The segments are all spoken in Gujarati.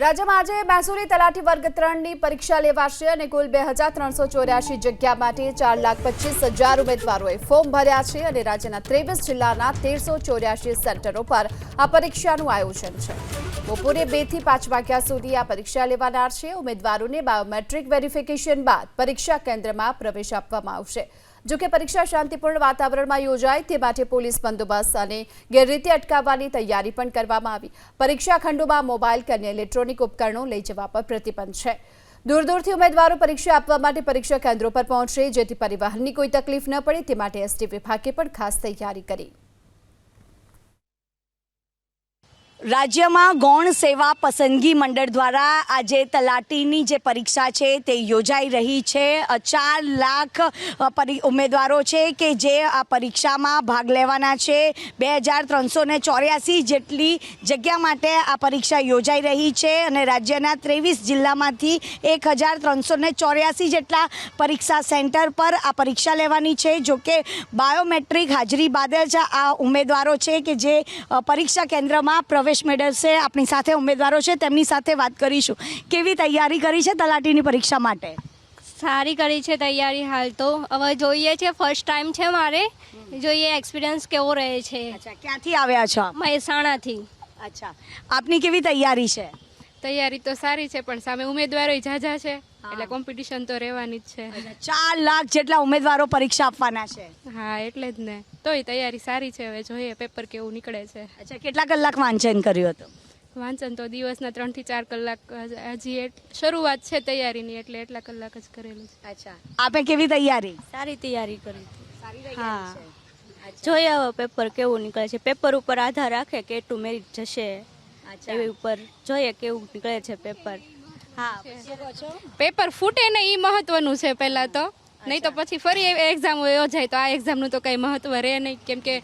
રાજ્યમાં આજે મહેસૂલી તલાટી વર્ગ ત્રણની પરીક્ષા લેવાશે અને કુલ બે હજાર ત્રણસો ચોર્યાસી જગ્યા માટે ચાર લાખ પચીસ હજાર ઉમેદવારોએ ફોર્મ ભર્યા છે અને રાજ્યના ત્રેવીસ જિલ્લાના તેરસો ચોર્યાસી સેન્ટરો પર આ પરીક્ષાનું આયોજન છે. બપોરે બેથી પાંચ વાગ્યા સુધી આ પરીક્ષા લેવાનાર છે. ઉમેદવારોને બાયોમેટ્રિક વેરિફિકેશન બાદ પરીક્ષા કેન્દ્રમાં પ્રવેશ આપવામાં આવશે. જોકે પરીક્ષા શાંતિપૂર્ણ વાતાવરણમાં યોજાય તે માટે પોલીસ બંદોબસ્ત અને ગેરરીતિ અટકાવવાની તૈયારી પણ કરવામાં આવી. પરીક્ષા ખંડોમાં મોબાઈલ કે અન્ય ઇલેક્ટ્રોનિક ઉપકરણો લઈ જવા પર પ્રતિબંધ છે. દૂર દૂરથી ઉમેદવારો પરીક્ષા આપવા માટે પરીક્ષા કેન્દ્રો પર પહોંચશે જેથી પરિવહનની કોઈ તકલીફ ન પડે, તે માટે એસટી વિભાગે પણ ખાસ તૈયારી કરી. રાજ્યમાં ગૌણ સેવા પસંદગી મંડળ દ્વારા આજે તલાટીની જે પરીક્ષા છે તે યોજાઈ રહી છે. ચાર લાખ ઉમેદવારો છે કે જે આ પરીક્ષામાં ભાગ લેવાના છે. બે હજાર ત્રણસો ને ચોર્યાસી જેટલી જગ્યા માટે આ પરીક્ષા યોજાઈ રહી છે અને રાજ્યના ત્રેવીસ જિલ્લામાંથી એક હજાર ત્રણસો ને ચોર્યાસી જેટલા પરીક્ષા સેન્ટર પર આ પરીક્ષા લેવાની છે. જોકે બાયોમેટ્રિક હાજરી બાદ જ આ ઉમેદવારો છે કે જે પરીક્ષા કેન્દ્રમાં પ્રવેશ મેળવશે આપણી સાથે ઉમેદવારો છે તેમની સાથે વાત કરીશું. કેવી તૈયારી કરી છે તલાટીની પરીક્ષા માટે? સારી કરી છે તૈયારી હાલ તો. હવે જોઈએ છે ફર્સ્ટ ટાઈમ છે મારે. જોઈએ એક્સપિરિયન્સ કેવો રહે છે. ક્યાંથી આવ્યા છો મહેસાણાથી. અચ્છા આપની કેવી તૈયારી છે? તૈયારી તો સારી છે પણ સામે ઉમેદવારો ઝાઝા છે. એટલે કોમ્પિટિશન તો રહેવાની જ છે. ચાર લાખ જેટલા ઉમેદવારો પરીક્ષા આપવાના છે. હા એટલે જ ને. તોય તૈયારી સારી છે હવે જોઈએ પેપર કેવું નીકળે છે. અચ્છા કેટલા કલાક વાંચન કર્યું હતું? વાંચન તો દિવસના ત્રણથી ચાર કલાક હજી શરૂઆત છે તૈયારીની એટલે એટલા કલાક જ કરેલું છે. અચ્છા આપે કેવી તૈયારી? સારી તૈયારી કરી. હા. જોઈએ હવે પેપર કેવું નીકળે છે. પેપર ઉપર આધાર રાખે કે એટલું મેરિટ જશે. એવી ઉપર જોઈએ કેવું નીકળે છે પેપર હા પેપર ફૂટે ને એ મહત્વનું છે પહેલાં તો. નહીં તો પછી ફરી એક્ઝામ યોજાય તો આ એક્ઝામનું તો કંઈ મહત્વ રહે નહીં. કેમ કે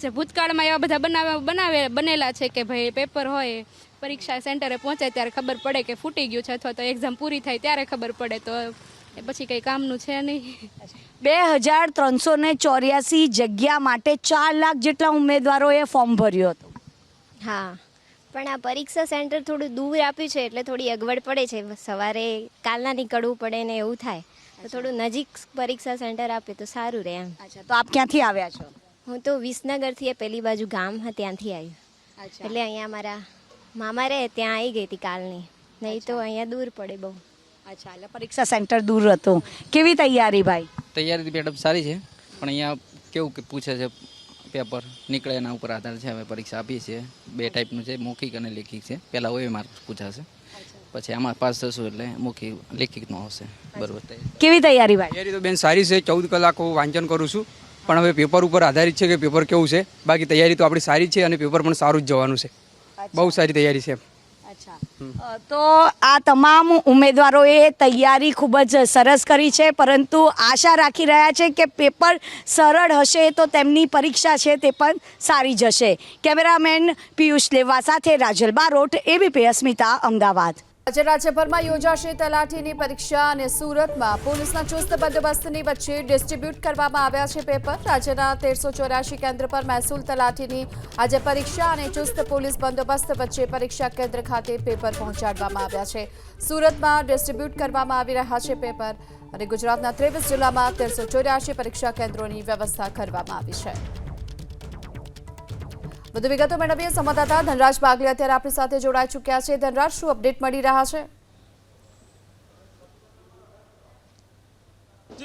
જે ભૂતકાળમાં એવા બધા બનાવે બનાવે બનેલા છે કે ભાઈ પેપર હોય પરીક્ષા સેન્ટરે પહોંચે ત્યારે ખબર પડે કે ફૂટી ગયું છે અથવા તો એક્ઝામ પૂરી થાય ત્યારે ખબર પડે. તો એ પછી કંઈ કામનું છે નહીં. બે હજાર ત્રણસો ને ચોર્યાસી જગ્યા માટે ચાર લાખ જેટલા ઉમેદવારોએ ફોર્મ ભર્યું હતું. હા. પણ આ પરીક્ષા સેન્ટર થોડું દૂર આપ્યું છે એટલે થોડી અગવડ પડે છે. સવારે કાલના નીકળવું પડે ને એવું થાય. તો થોડું નજીક પરીક્ષા સેન્ટર આપે તો સારું રહે એમ. અચ્છા તો આપ ક્યાંથી આવ્યા છો? હું તો વિસનગરથી એ પેલી બાજુ ગામ હા ત્યાંથી આવી. એટલે અહીંયા મારા મામા રહે ત્યાં આવી ગઈ હતી કાલની. નહીં તો અહીંયા દૂર પડે બહુ. અચ્છા એટલે પરીક્ષા સેન્ટર દૂર હતું. કેવી તૈયારી ભાઈ? તૈયારી મેડમ સારી છે પણ અહીંયા કેવું કે પૂછે છે પેપર નીકળે એના ઉપર આધાર છે હવે પરીક્ષા આપીએ છીએ. બે ટાઈપનું છે મૌખિક અને લેખિક છે. પહેલાં હોય માર્ક્સ પૂછાશે. પછી આમાં પાસ થશું એટલે મૌખિક લેખિતનો આવશે. બરોબર કેવી તૈયારી ભાઈ? તૈયારી તો બેન સારી છે ચૌદ કલાક હું વાંચન કરું છું. પણ હવે પેપર ઉપર આધારિત છે કે પેપર કેવું છે? બાકી તૈયારી તો આપણી સારી છે અને પેપર પણ સારું જ જવાનું છે. બહુ સારી તૈયારી છે અચ્છા. તો આ તમામ ઉમેદવારોએ તૈયારી ખૂબ જ સરસ કરી છે પરંતુ આશા રાખી રહ્યા છે કે પેપર સરળ હશે તો તેમની પરીક્ષા છે તે પણ સારી જશે. કેમેરામેન પિયુષ લેવા સાથે રાજલ બારોટ એબીપી અસ્મિતા અમદાવાદ. આજે રાજ્યભરમાં યોજાશે તલાટીની પરીક્ષા અને સુરતમાં પોલીસના ચુસ્ત બંદોબસ્તની વચ્ચે ડિસ્ટ્રીબ્યુટ કરવામાં આવ્યા છે પેપર. રાજ્યના તેરસો ચોર્યાસી કેન્દ્ર પર મહેસૂલ તલાટીની આજે પરીક્ષા અને ચુસ્ત પોલીસ બંદોબસ્ત વચ્ચે પરીક્ષા કેન્દ્ર ખાતે પેપર પહોંચાડવામાં આવ્યા છે. સુરતમાં ડિસ્ટ્રીબ્યુટ કરવામાં આવી રહ્યા છે પેપર અને ગુજરાતના ત્રેવીસ જિલ્લામાં તેરસો ચોર્યાસી પરીક્ષા કેન્દ્રોની વ્યવસ્થા કરવામાં આવી છે. વધુ વિગતો મેળવીએ. સંવાદદાતા ધનરાજ બાગલી અત્યારે આપણી સાથે જોડાઈ ચૂક્યા છે. ધનરાજ, શું અપડેટ મળી રહ્યા છે?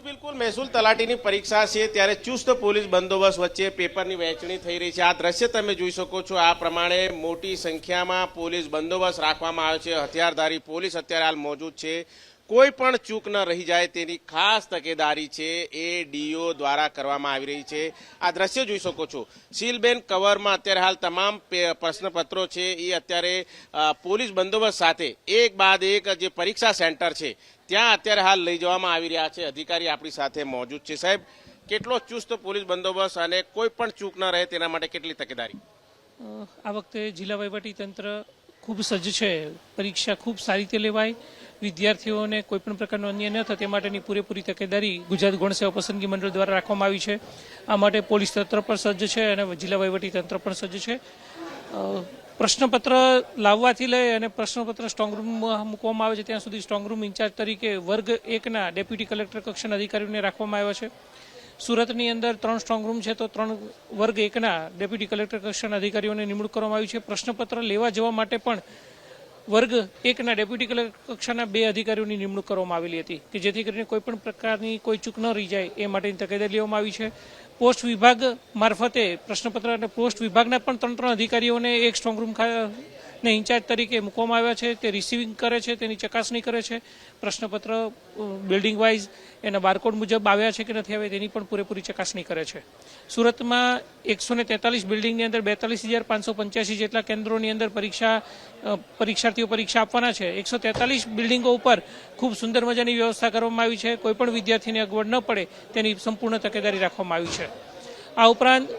બિલકુલ. મહેસૂલ તલાટીની પરીક્ષા છે ત્યારે ચુસ્ત પોલીસ બંદોબસ્ત વચ્ચે પેપરની વહેંચણી થઈ રહી છે. આ દ્રશ્ય તમે જોઈ શકો છો. આ પ્રમાણે મોટી સંખ્યામાં પોલીસ બંદોબસ્ત રાખવામાં આવ્યો છે. હથિયારધારી પોલીસ અત્યારે હાલ મોજૂદ છે. કોઈ પણ ચૂક ન રહી જાય તેની ખાસ તકેદારી છે એ ડીઓ દ્વારા કરવામાં આવી રહી છે. આ દ્રશ્ય જોઈ શકો છો. સીલબેન કવરમાં અત્યારે હાલ તમામ પ્રશ્નપત્રો છે. એ અત્યારે પોલીસ બંદોબસ્ત સાથે એક બાદ એક જે પરીક્ષા સેન્ટર છે, ત્યાં અત્યારે હાલ લઈ જવામાં આવી રહ્યા છે. અધિકારી આપણી સાથે મોજૂદ છે. સાહેબ, કેટલો ચુસ્ત પોલીસ બંદોબસ્ત અને કોઈ પણ ચૂક ન રહે તેના માટે કેટલી તકેદારી? આ વખતે જિલ્લા વહીવટી તંત્ર ખૂબ સજ્જ છે. પરીક્ષા ખૂબ સારી રીતે લેવાય. વિદ્યાર્થીઓને કોઈપણ પ્રકારનો અન્ય ન થાય તે માટેની પૂરેપૂરી તકેદારી ગુજરાત ગૌણસેવા પસંદગી મંડળ દ્વારા રાખવામાં આવી છે. આ માટે પોલીસ તંત્ર પણ સજ્જ છે અને જિલ્લા વહીવટી તંત્ર પણ સજ્જ છે. પ્રશ્નપત્ર લાવવાથી લઈ અને પ્રશ્નપત્ર સ્ટ્રોંગ રૂમમાં મૂકવામાં આવે છે ત્યાં સુધી સ્ટ્રોંગ રૂમ ઇન્ચાર્જ તરીકે વર્ગ એકના ડેપ્યુટી કલેક્ટર કક્ષાના અધિકારીઓને રાખવામાં આવ્યા છે. સુરતની અંદર ત્રણ સ્ટ્રોંગરૂમ છે તો ત્રણ વર્ગ એકના ડેપ્યુટી કલેક્ટર કક્ષાના અધિકારીઓને નિમણૂક કરવામાં આવી છે. પ્રશ્નપત્ર લેવા જવા માટે પણ વર્ગ એકના ડેપ્યુટી કલેક્ટર કક્ષાના બે અધિકારીઓની નિમણૂક કરવામાં આવેલી હતી કે જેથી કરીને કોઈ પણ પ્રકારની કોઈ ચૂક ન રહી જાય એ માટેની તકેદારી લેવામાં આવી છે. પોસ્ટ વિભાગ મારફતે પ્રશ્નપત્ર અને પોસ્ટ વિભાગના પણ ત્રણ ત્રણ અધિકારીઓને એક સ્ટ્રોંગ રૂમ ને ઇન્ચાર્જ તરીકે મૂકવામાં આવ્યા છે, તે રિસીવિંગ કરે છે, તેની ચકાસણી કરે છે. પ્રશ્નપત્ર બિલ્ડિંગ વાઇઝ એના બારકોડ મુજબ આવ્યા છે કે નથી આવ્યા તેની પણ પૂરેપૂરી ચકાસણી કરે છે. સુરતમાં એકસો ને તેતાલીસ બિલ્ડિંગની અંદર બેતાલીસ હજાર પાંચસો પંચ્યાસી જેટલા કેન્દ્રોની અંદર પરીક્ષા પરીક્ષાર્થીઓ પરીક્ષા આપવાના છે. એકસો તેતાલીસ બિલ્ડિંગો ઉપર ખૂબ સુંદર મજાની વ્યવસ્થા કરવામાં આવી છે. કોઈપણ વિદ્યાર્થીને અગવડ ન પડે તેની સંપૂર્ણ તકેદારી રાખવામાં આવી છે. આ ઉપરાંત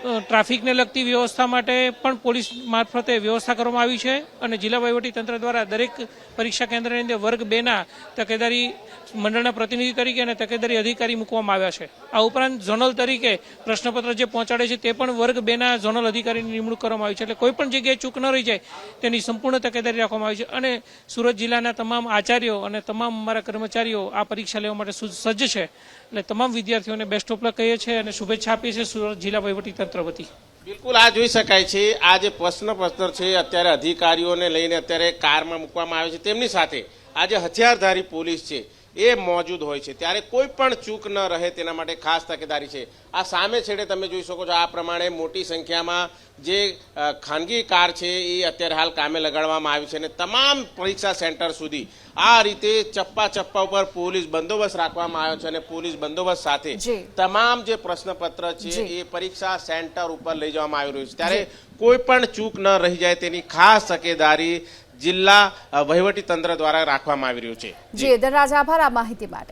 ટ્રાફિકને લગતી વ્યવસ્થા માટે પણ પોલીસ મારફતે વ્યવસ્થા કરવામાં આવી છે અને જિલ્લા વહીવટી તંત્ર દ્વારા દરેક પરીક્ષા કેન્દ્રની અંદર વર્ગ બેના તકેદારી મંડળના પ્રતિનિધિ તરીકે અને તકેદારી અધિકારી મૂકવામાં આવ્યા છે. આ ઉપરાંત ઝોનલ તરીકે પ્રશ્નપત્ર જે પહોંચાડે છે તે પણ વર્ગ બેના ઝોનલ અધિકારીની નિમણૂક કરવામાં આવી છે. એટલે કોઈ પણ જગ્યાએ ચૂક ન રહી જાય તેની સંપૂર્ણ તકેદારી રાખવામાં આવી છે અને સુરત જિલ્લાના તમામ આચાર્યો અને તમામ અમારા કર્મચારીઓ આ પરીક્ષા લેવા માટે સજ્જ છે. એટલે તમામ વિદ્યાર્થીઓને બેસ્ટ ઓફ લક કહીએ છીએ અને શુભેચ્છા આપીએ છીએ સુરત જિલ્લા વહીવટી તંત્ર વતી બિલકુલ, આ જોઈ શકાય છે. આ જે પ્રશ્નપત્ર છે, અત્યારે અધિકારીઓને લઈને અત્યારે કારમાં મૂકવામાં આવે છે. તેમની સાથે આ જે હથિયારધારી પોલીસ છે. એ મોજૂદ હોય છે. ત્યારે કોઈ પણ ચૂક ન રહે તેના માટે ખાસ તકેદારી છે. આ સામે છેડે તમે જોઈ શકો છો આ પ્રમાણે મોટી સંખ્યામાં જે ખાનગી કાર છે એ અત્યારે હાલ કામે લગાડવામાં આવી છે અને તમામ પરીક્ષા સેન્ટર સુધી આ રીતે ચપ્પા ચપ્પા ઉપર પોલીસ બંદોબસ્ત રાખવામાં આવ્યો છે અને પોલીસ બંદોબસ્ત સાથે તમામ જે પ્રશ્નપત્ર છે એ પરીક્ષા સેન્ટર ઉપર લઈ જવામાં આવી રહ્યું છે. ત્યારે કોઈ પણ ચૂક ન રહી જાય તેની ખાસ તકેદારી જિલ્લા વહીવટી તંત્ર દ્વારા રાખવામાં આવી રહ્યું છે જી ધનરાજ આભાર આ માહિતી માટે